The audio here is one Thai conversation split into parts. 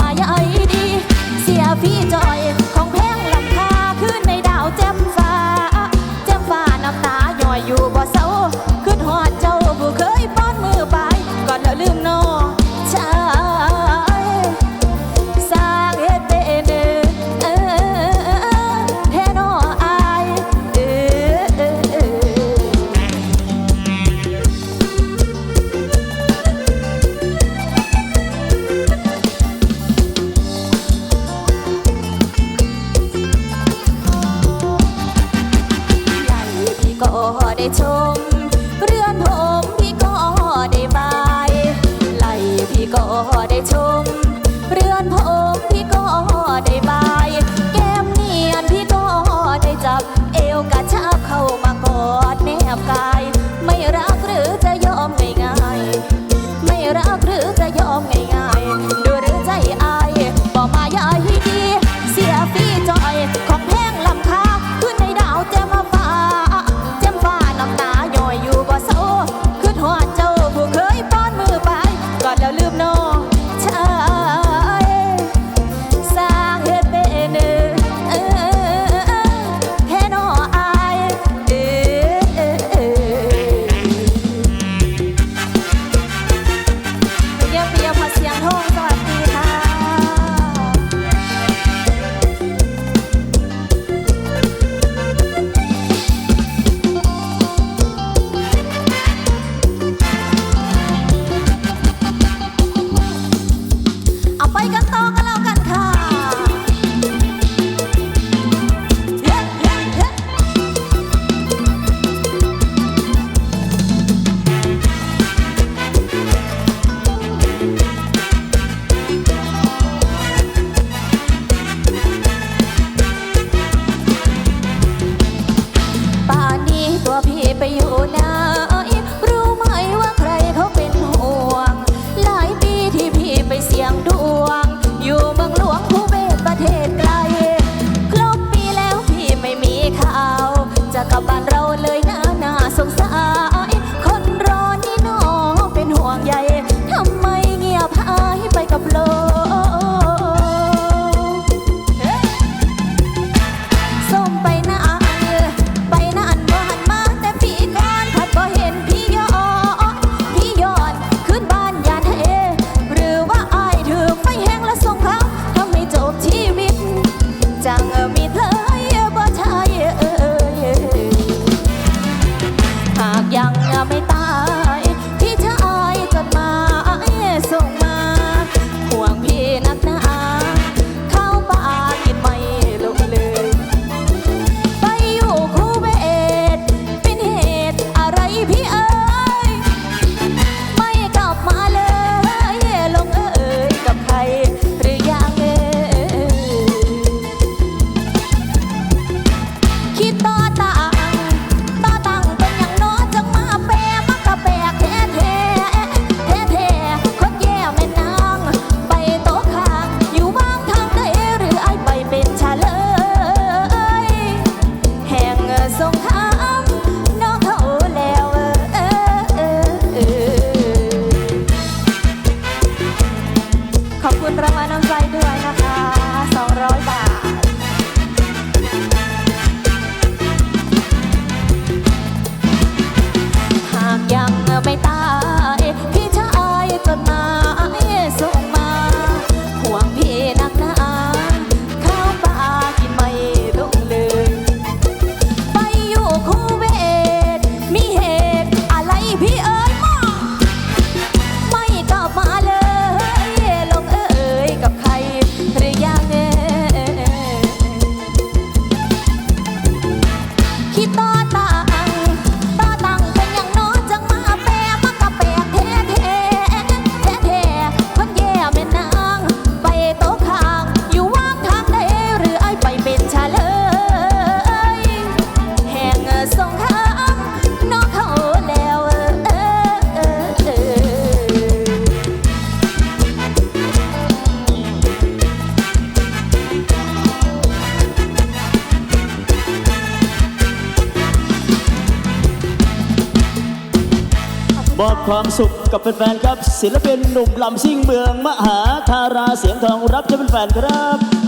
มาใหญ่ดี เสียพี่จอ ได้ชม ความสุขกับแฟนๆครับศิลปินหนุ่มลำซิ่งเมืองมหาธาราเสียงทองรับจะเป็นแฟนๆครับ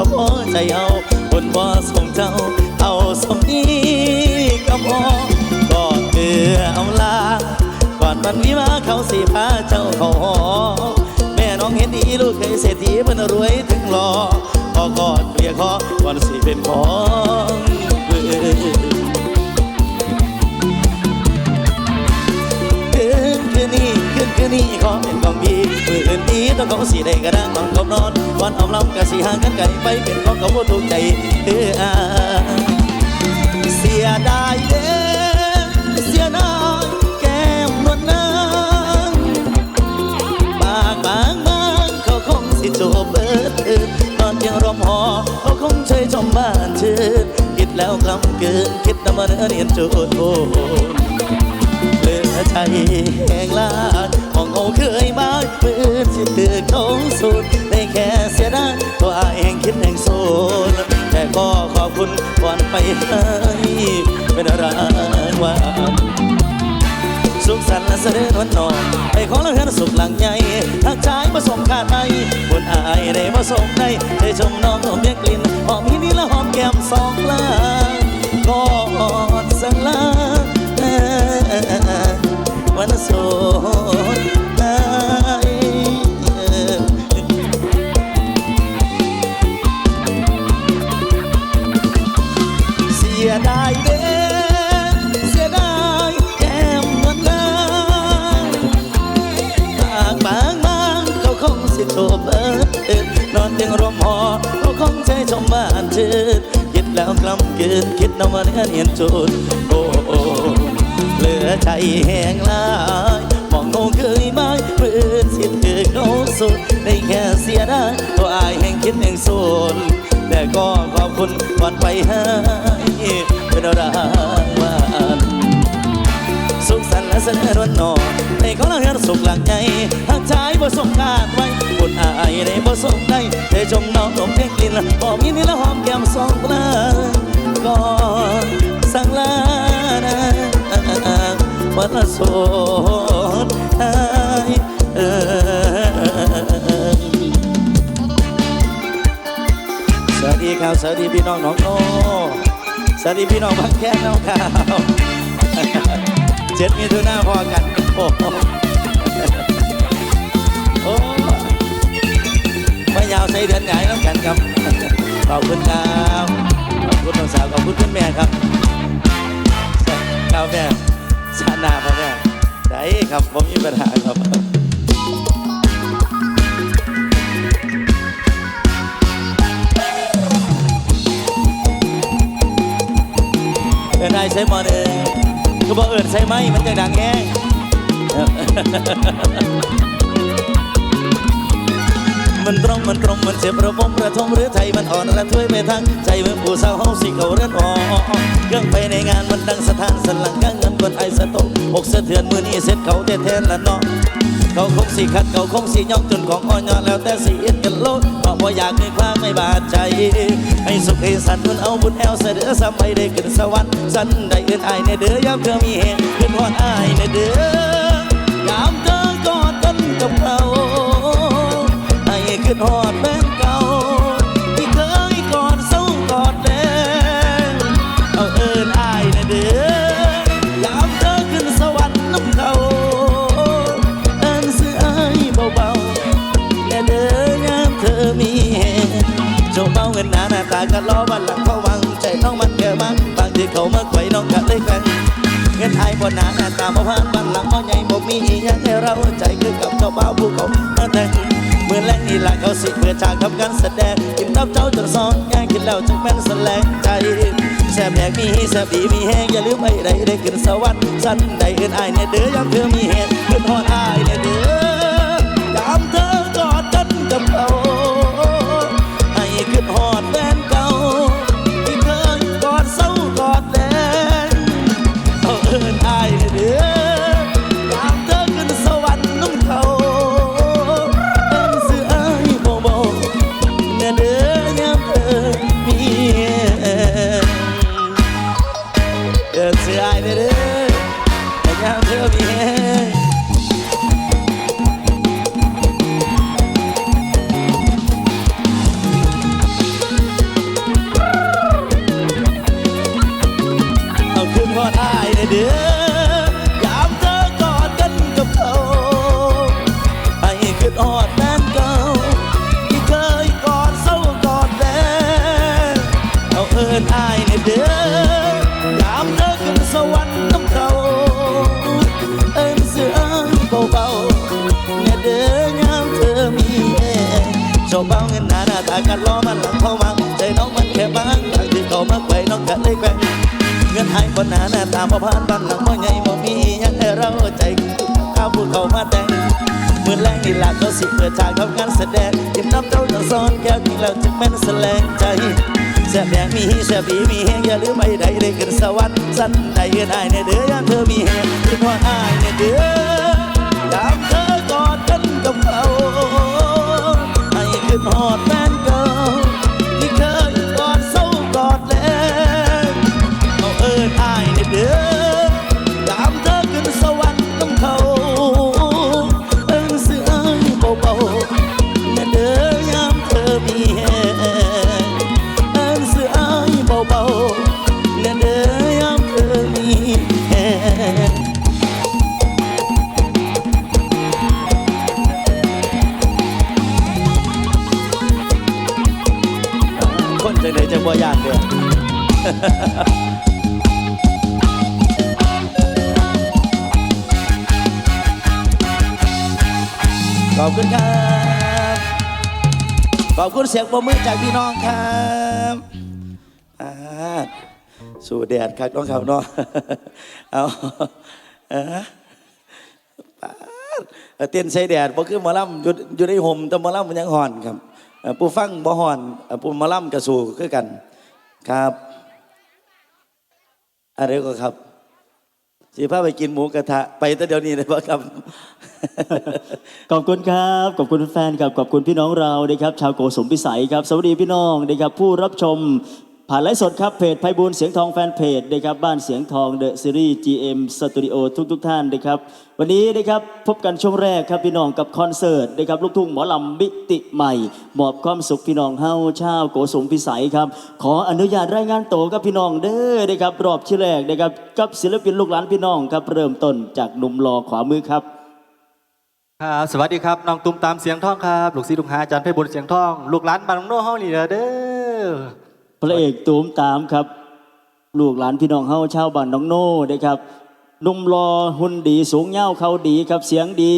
ก็พอใจเอาคนบ่สมเจ้า เอาสมนี้ก็พอก็เกือเอาลาก่อนวันวิวาเขาสิพาเจ้าเขาหอแม่น้องเห็นดีลูกเคยเศรษฐีเพิ่นรวยถึงหลอพอกอดเรียกขอก่อนสิเป็นของเพื่อคืนคืนนี้คืนคืนนี้ขอเป็นของพี่มืออื่นนี้ต้องเขาสีได้กระด้างนอนกับนอน วันเอาลำกะสีห่างกันไกลไปเป็นของเขาบ่ถูกใจเอออาเสียดายเด้เสียดายแก้มนวลนางบางบางบางเขาคงสิโจบเบิดนตอนยังรอมหอเขาคงเฉยชมบ้านชื่นคิดแล้วกลำเกินคิดนำมันเนื้อเนียนจุดโอ้เลือใจแห่งลาดห้องเขาเคยมาปืนสิถือเขาสุ ไปเป็นรางวัลสุขสันต์และเสด็จวันนอนไปขอละเฮือนสุขหลังใหญ่ทักชายมาส่งขาดไอบนอายได้มาส่งได้ได้ชมน้องหอมเพียงกลิ่นหอมที่นี่ละหอมแก้มสองลางก็อ่อนสังลาวันโสด ชื่นคิดแล้วกล้ำเกินคิดน้ำมันเหียนจุดโอ้โอเหลือใจแห้งลายมองงงเคยไหมปืนสิทธิ์คือเขาสุดได้แค่เสียดายตัวอายแห่งคิดแห่งสุดแต่ก็ขอบคุณวันไปให้เป็นอะไร สนเสนอวันนอนในขอเราเฮือนสุขหลังใจหากชายบ่สมคาดไว้บุญอายในบ่สมได้เธอจงน้องนมเพียงกลิ่นหอมยินดีและหอมแก้มสองกลาก่อนสั่งลานะวันละโสดไอเออสวัสดีครับสวัสดีพี่น้องน้องโนสวัสดีพี่น้องบางแค่น้องข่าว เจ็ดมีทุนาพอกันโอ้โอ้ม่ยาวใส่เดือนใหญ่น้ำกันครับ ขอบคุณครับขอบคุณน้องสาวขอบคุณคุณแม่ครับครับแม่ชานาพ่อแม่ได้ครับผมมีปัญหาครับเอินไอใช้หมอเอ เปิดใช่ไหมมันจะดังแง่มันตรงมันตรงมันเจ็บระบมระทมหรือไทยมันอ่อนระถ้วยไปทั้งใจเมื่อผู้สาวเฮาสิเขาเรือนอ่อนเครื่องไปในงานมันดังสถานสลังกังเงินคนไทยสะตกอกสะเทือนมือนี้เสร็จเขาแทนละเนาะ เขาคงสิขัดเขาคงสิย่องจนของอ่อนยอแล้วแต่สิเอ็ดกันโลดเพราะว่าอยากมีความไม่บาดใจ ให้สุขให้สันมันเอาบุญแอวเสด็จสมัยได้ขึ้นสวรรค์สันได้เอื้นอายในเด้อยามเธอมีเหตุขึ้นฮอดอายในเด้อยามเธอกอดกันกับเราให้ขึ้นหอดากันล้อวันหลังเขาวังใจน้องมันแก่มากบางทีเขามาไขว่น้องกัเลยแกล้งเงินไทยบนหนาหน้าตาบ่ผ่านบันหลังบ่ใหญ่บ่มีอีหยังให้เราใจคือกับเจ้าบ่าวผู้เขามาแต่งเมื่อแรงนี่ละเขาสิเพื่อจากทำการแสดงกินตับเจ้าจนซองแย่งกินแล้วจึงแม่นแสลงใจแซ่บแหลกมีแซ่บดีมีแห้งอย่าลืมไอ้ใดได้ขึ้นสวรรค์สันใดเอื่นอายเนี่ยเด้อยามเธอมีเหตุขึ้นฮอดอายเนี่ยเด้อยามเธอกอดกันกับเขาให้ขึ้นฮอด เอาขึ้นฮอดอายเด้อยามเธอกอดกันกับเขาให้ขึ้นฮอดแฟนเก่าที่เคยกอดเศร้ากอดแดงเอาเอินอายในเด้อยามเธอขึ้นสวรรค์น้ำเขาเอินเสืออาเบาๆในเด้อยามเธอมีแรงชว์เบาเงินหนาหน้าตากันล้อมันหลังเข้ามาใจน้องมันแค่บางทางที่เขามาไกวน้องกันเลยแกว่ง บนหน้าหน้าตาบ่ผ่านบ้านหลังบ่ใหญ่บ่มียังให้เราใจข้าพูดเขามาแต่งมื่อแรงนี่หลักก็สิเปิดฉากทำงานแสดงยิ้มน้ำเจ้าจะซ้อนแก้วกินแล้วจึงแม่นแสลงใจแซ่บแดงมีแซ่บดีมีแหงอย่าลืมไม่ได้ได้ขึ้นสวรรค์สั้นได้เงินอายในเด้อยามเธอมีแหงคิดว่าอายในเด้อยามเธอกอดกันกับเขาให้ขึ้นหอด คนจังไหนจะบ่ยานเด้อขอบคุณครับ ขอบคุณเสียงปรบมือจากพี่น้องครับอ่าสู่แดดครับน้องเขาเนาะเอาเออปาเต้นใส่แดดบ่คือหมอลำอยู่อยู่ในห่มแต่หมอลำมันยังห่อนครับ ผู้ฟังบ่ฮอนผู้มาลำกระสู่คือกันครับอะไรก็ครับสีพาไปกินหมูกระทะไปแต่เดี๋ยวนี้เลยป่ะครับ ขอบคุณครับ ขอบคุณแฟนครับ ขอบคุณพี่น้องเรานะครับ ชาวโกสมพิสัยครับ สวัสดีพี่น้องนะครับ ผู้รับชม ผ่านไลฟ์สดครับเพจไพบูลเสียงทองแฟนเพจนะครับบ้านเสียงทองเดอะซีรีส์ GM Studio ทุกทุกท่านนะครับวันนี้นะครับพบกันช่วงแรกครับพี่น้องกับคอนเสิร์ตนะครับลูกทุ่งหมอลำมิติใหม่มอบความสุขพี่น้องเฮาชาวโกสมพิสัยครับขออนุญาตรายงานโตวกับพี่น้องเด้อนะครับรอบที่แรกนะครับกับศิลปินลูกหลานพี่น้องครับเริ่มต้นจากหนุ่มรอขวามือครับครับสวัสดีครับน้องตุ้มตามเสียงท่องครับลูกศิษย์ลูกหาอาจารย์ไพบุญเสียงท่องลูกหลานบ้านน้องโน่ห้องนี่เด้อ พระเอกตูมตามครับ ลูกหลานพี่น้องเฮาชาวบ้านน้องโน่นะครับนุ่มรอหุ่นดีสูงเง่าเขาดีครับเสียงดี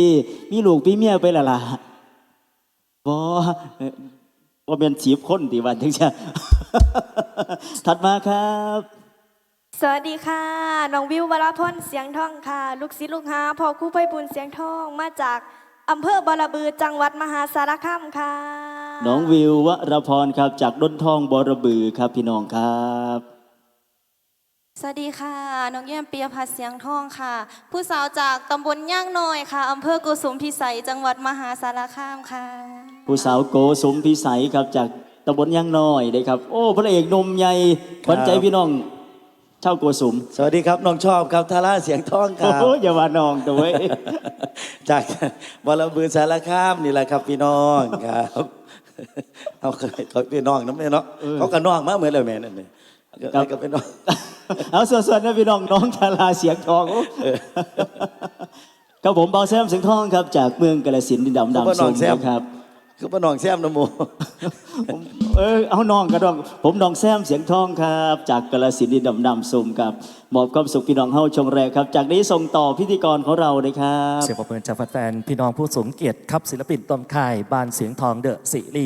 มีลูกพี่เมียไปและล่ะบ่เอ่อบ่เป็นสีบคนตีวันจังจะถัดมาครับ สวัสดีค่ะ น้องวิววราพรเสียงทองค่ะ ลูกศิษย์ลูกหาพ่อคู่ไพบุญเสียงทองมาจากอำเภอบอระบือจังหวัดมหาสารคามค่ะ น้องวิววรพรครับ จากดนทองบรบือครับพี่น้องครับ สวัสดีค่ะ น้องแย้มเปียพัฒน์เสียงทองค่ะ ผู้สาวจากตำบลย่างน้อยค่ะอำเภอกุสุมพิสัยจังหวัดมหาสารคามค่ะ ผู้สาวโกสมพิสัยครับจากตำบลย่างน้อยนะครับ โอ้พระเอกหนมใหญ่ขวัญใจพี่น้องชาวโกสมสวัสดีครับน้องชอบครับทาร่าเสียงทองคโอ้รับโหอย่าว่าน้องตัวเว้ยจากบอลบือสารคามนี่แหละครับพี่น้องครับ เอาเขาพี่น้องน้ำเนี่ยเนาะเขากับน้องมาเหมือนเลยแม่นั่นเลยครับก็เป็นน้องเอาส่วนๆนะพี่น้องน้องชาลาเสียงทองโอ้ครับผมเบาแซมเสียงทองครับ จากเมืองกาฬสินธุ์ดินดำคือว่าดำน้ส้องมแซมนะครับคือพี่น้องแซมนะโมผมเออเอาน้องกระดอง ผมน้องแซมเสียงทองครับ จากกาลสินธุ์ดินดำดำซุมครับมอบความสุขพี่น้องเฮาชงแรกครับ จากนี้ส่งต่อพิธีกรของเราเลยครับ เสียงปรบมือจากแฟนๆพี่น้องผู้สูงเกียรติครับศิลปินต้นค่ายบานเสียงทองเดอะซีรี